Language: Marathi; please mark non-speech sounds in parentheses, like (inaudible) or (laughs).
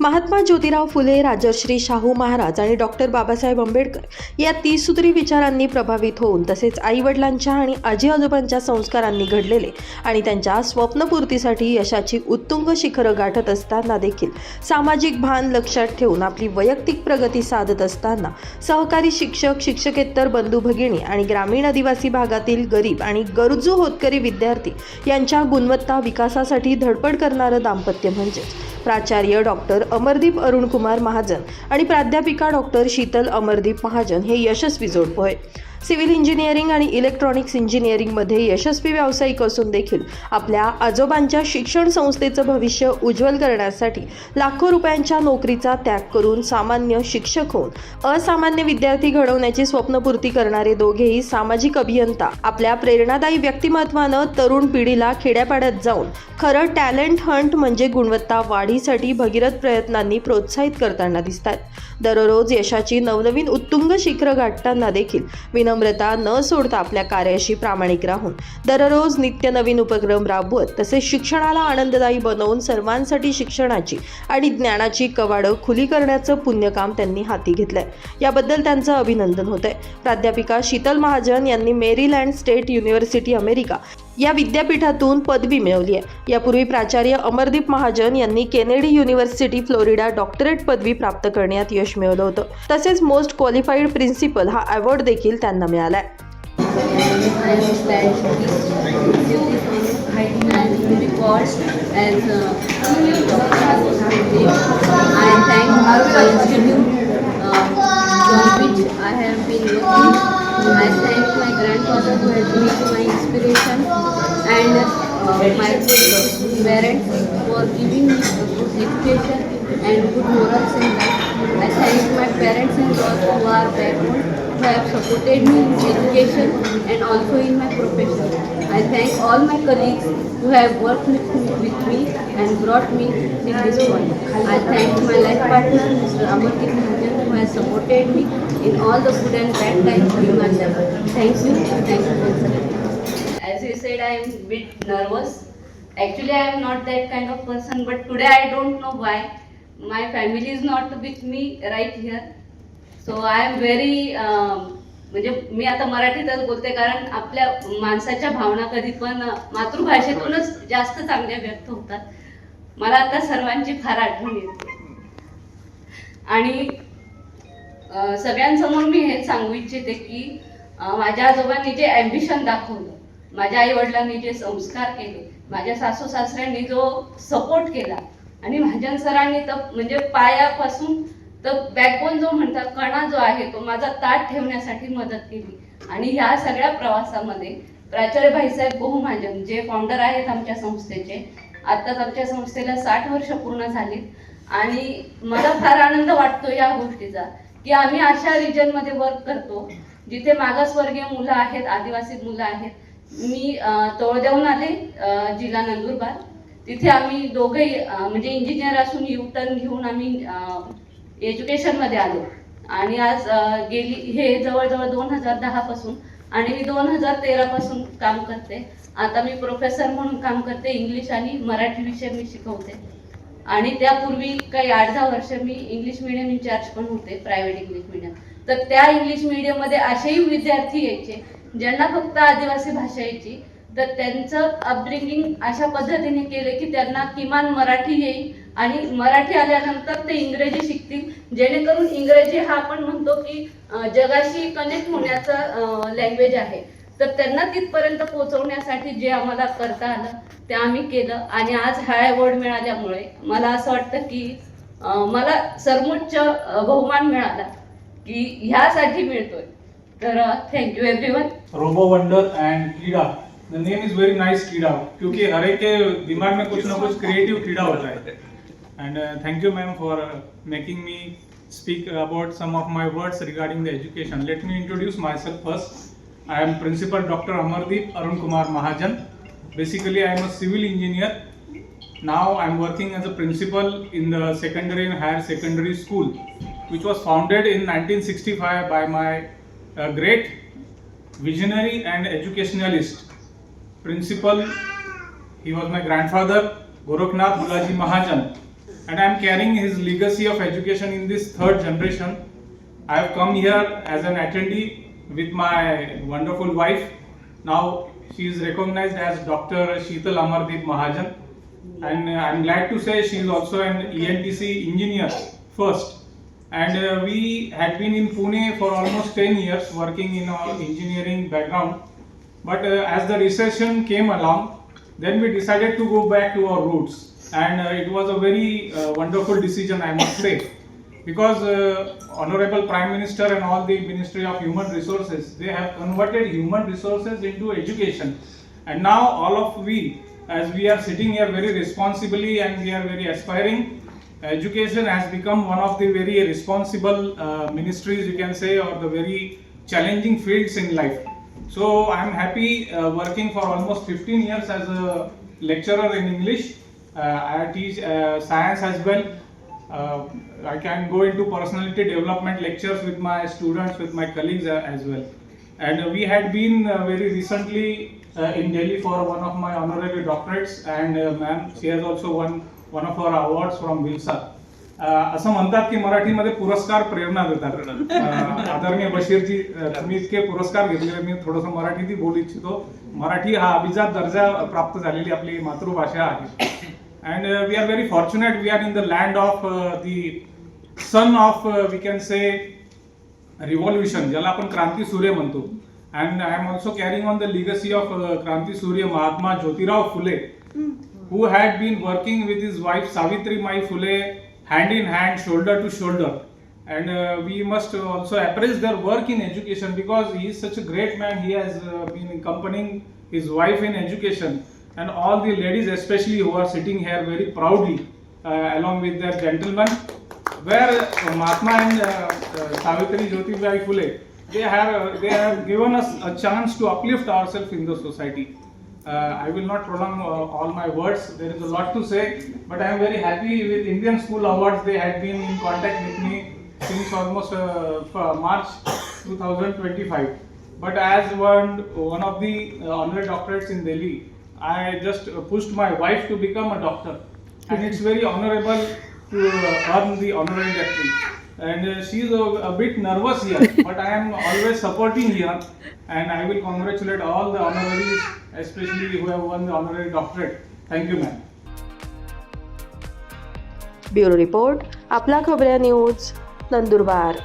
महात्मा ज्योतिराव फुले राजर्श्री शाहू महाराज आणि डॉक्टर बाबासाहेब आंबेडकर या त्रिसूत्री विचारांनी प्रभावित होऊन तसेच आईवडिलांच्या आणि आजी आजोबांच्या संस्कारांनी घडलेले आणि त्यांच्या स्वप्नपूर्तीसाठी यशाची उत्तुंग शिखरं गाठत असताना देखील सामाजिक भान लक्षात ठेवून आपली वैयक्तिक प्रगती साधत असताना सहकारी शिक्षक शिक्षकेतर बंधू भगिनी आणि ग्रामीण आदिवासी भागातील गरीब आणि गरजू होतकरी विद्यार्थी यांच्या गुणवत्ता विकासासाठी धडपड करणारं दाम्पत्य म्हणजेच प्राचार्य डॉक्टर अमरदीप अरुणकुमार महाजन आणि प्राध्यापिका डॉक्टर शीतल अमरदीप महाजन हे यशस्वी जोडपं आहे सिव्हिल इंजिनिअरिंग आणि इलेक्ट्रॉनिक्स इंजिनिअरिंगमध्ये यशस्वी व्यावसायिक असून देखील आपल्या आजोबांच्या शिक्षण संस्थेचं भविष्य उज्ज्वल करण्यासाठी लाखो रुपयांच्या नोकरीचा त्याग करून सामान्य शिक्षक होऊन असामान्य विद्यार्थी घडवण्याची स्वप्नपूर्ती करणारे दोघेही सामाजिक अभियंता आपल्या प्रेरणादायी व्यक्तिमत्वानं तरुण पिढीला खेड्यापाड्यात जाऊन खरं टॅलेंट हंट म्हणजे गुणवत्ता वाढीसाठी भगीरथ प्रयत्नांनी प्रोत्साहित करताना दिसतात दररोज यशाची नवनवीन उत्तुंग शिखरं गाठताना देखील विनम्रता न सोडता आपल्या कार्याशी प्रामाणिक राहून दररोज नित्य नवीन उपक्रम राबवत तसेच शिक्षणाला आनंददायी बनवून सर्वांसाठी शिक्षणाची आणि ज्ञानाची कवाडं खुली करण्याचं पुण्यकाम त्यांनी हाती घेतलंय. याबद्दल त्यांचं अभिनंदन होत आहे प्राध्यापिका शीतल महाजन यांनी मेरीलँड स्टेट युनिव्हर्सिटी अमेरिका या विद्यापीठातून पदवी मिळवली आहे. यापूर्वी प्राचार्य अमरदीप महाजन यांनी केनेडी युनिव्हर्सिटी फ्लोरिडा डॉक्टरेट पदवी प्राप्त करण्यात यश मिळवलं होतं. तसेच मोस्ट क्वालिफाईड प्रिन्सिपल हा अवॉर्ड देखील त्यांना मिळाला आहे my parents for giving me a good education and good morals in life. I thank my parents and all who are home who have supported me in education and also in my profession. I thank all my colleagues who have worked with me, with me and brought me till this point. I thank my life partner, Mr. Amardeep Mahajan, who has supported me in all the good and bad times in my life. Thank you. Thank you once again. Said, I am bit nervous. Actually, I am not that kind of person, but today I don't know why. My family is not with me right here. So I am very म्हणजे मी आता मराठीतच बोलते कारण आपल्या माणसाच्या भावना कधी पण मातृभाषेतूनच जास्त चांगल्या व्यक्त होतात मला आता सर्वांची फार आठवण येते आणि सगळ्यांसमोर मी हेच सांगू इच्छिते की माझ्या आजोबांनी जे ॲम्बिशन दाखवलं माझ्या आई वडिलांनी जे संस्कार केले माझ्या सासू सासऱ्यांनी जो सपोर्ट केला आणि महाजन सरांनी तर म्हणजे पायापासून तर बॅकबोन जो म्हणतात कणा जो आहे तो माझा ताट ठेवण्यासाठी मदत केली. आणि ह्या सगळ्या प्रवासामध्ये प्राचार्य भाईसाहेब बहु महाजन जे फाउंडर आहेत आमच्या संस्थेचे आत्ताच आमच्या संस्थेला साठ वर्ष पूर्ण झालीत आणि मला फार आनंद वाटतो या गोष्टीचा की आम्ही अशा रिजनमध्ये वर्क करतो जिथे मागासवर्गीय मुलं आहेत आदिवासी मुलं आहेत मी अं, आले जिल्हा नंदुरबार. तिथे आम्ही दोघंही म्हणजे इंजिनियर असून यू टर्न घेऊन आम्ही एज्युकेशनमध्ये आलो. आणि आज गेली हे जवळजवळ दोन हजार दहापासून आणि मी दोन हजार तेरापासून काम करते. आता मी प्रोफेसर म्हणून काम करते इंग्लिश आणि मराठी विषय मी शिकवते. आणि त्यापूर्वी काही आठ दहा वर्ष मी इंग्लिश मिडियम इन्चार्ज पण होते प्रायव्हेट इंग्लिश मिडियम तर त्या इंग्लिश मिडियममध्ये असेही विद्यार्थी यायचे ज्यांना फक्त आदिवासी भाषा यायची तर त्यांचं अपब्रिंगिंग अशा पद्धतीने केले की त्यांना किमान मराठी येईल आणि मराठी आल्यानंतर ते इंग्रजी शिकतील. जेणेकरून इंग्रजी हा आपण म्हणतो की जगाशी कनेक्ट होण्याचा लँग्वेज आहे. तर त्यांना तिथपर्यंत पोहोचवण्यासाठी जे आम्हाला करता आलं ते आम्ही केलं. आणि आज हा अवॉर्ड मिळाल्यामुळे मला असं वाटतं की मला सर्वोच्च बहुमान मिळाला की ह्यासाठी मिळतोय. तर thank you everyone robo wonder and कीड़ा the name is very nice कीड़ा क्योंकि हर एक के दिमाग में कुछ ना कुछ क्रिएटिव कीड़ा होता है and thank you ma'am for making me speak about some of my words regarding the education let me introduce myself first i am principal dr amardeep arun kumar mahajan basically i am a civil engineer now i am working as a principal in the secondary and higher secondary school which was founded in 1965 by my uh, great visionary and educationalist principal he was my grandfather goraknath balaji mahajan and I am carrying his legacy of education in this third generation. I have come here as an attendee with my wonderful wife. Now she is recognized as Dr. Sheetal Amardeep Mahajan, and uh, I am glad to say she is also an ENTC engineer first. And uh, we had been in Pune for almost 10 years working in our engineering background. But uh, as the recession came along, then we decided to go back to our roots. And uh, it was a very wonderful decision, I must say. Because uh, Honorable Prime Minister and all the Ministry of Human Resources, they have converted human resources into education. And now all of we, as we are sitting here very responsibly and we are very aspiring, education has become one of the very responsible uh, ministries, you can say, or the very challenging fields in life. So I'm happy uh, working for almost 15 years as a lecturer in English. Uh, I teach uh, science as well. Uh, I can go into personality development lectures with my students, with my colleagues uh, as well. And we had been very recently in Delhi for one of my honorary doctorates, and ma'am, she has also won one of her awards from Vilsa. अं, असं म्हणतात की मराठीमध्ये पुरस्कार प्रेरणा देतात. अं, (laughs) आदरणीय बशीरजी अं, तुम्ही इतके पुरस्कार घेतलेले मी थोडस मराठीतही बोलू इच्छितो. मराठी हा अभिजात दर्जा प्राप्त झालेली आपली मातृभाषा आहे. And we are very fortunate we are in the land of the sun of we can say revolution ज्याला आपण क्रांती सूर्य म्हणतो. And I am also carrying on the legacy of क्रांती सूर्य Mahatma Jyotirao Phule. Who had been working with his wife Savitri Mai Phule hand in hand, shoulder to shoulder. And uh, we must also appraise their work in education because he is such a great man. He has uh, been accompanying his wife in education, and all the ladies, especially who are sitting here very proudly, uh, along with their gentlemen, where uh, Mahatma and uh, uh, Savitri Jyotibai Phule, they have they have given us a chance to uplift ourselves in the society. Uh, I will not prolong uh, all my words. There is a lot to say, but I am very happy with Indian School Awards. They had been in contact with me since almost uh, March 2025. But as one one of the uh, honorary doctorates in Delhi, I just pushed my wife to become a doctor, and it's very honorable to earn the honorary doctorate And uh, she is a, a bit nervous here, (laughs) but I am always supporting here, and I will congratulate all the honoraries, especially who have won the honorary doctorate. Thank you, ma'am. Bureau report आपला खबऱ्या न्यूज नंदुरबार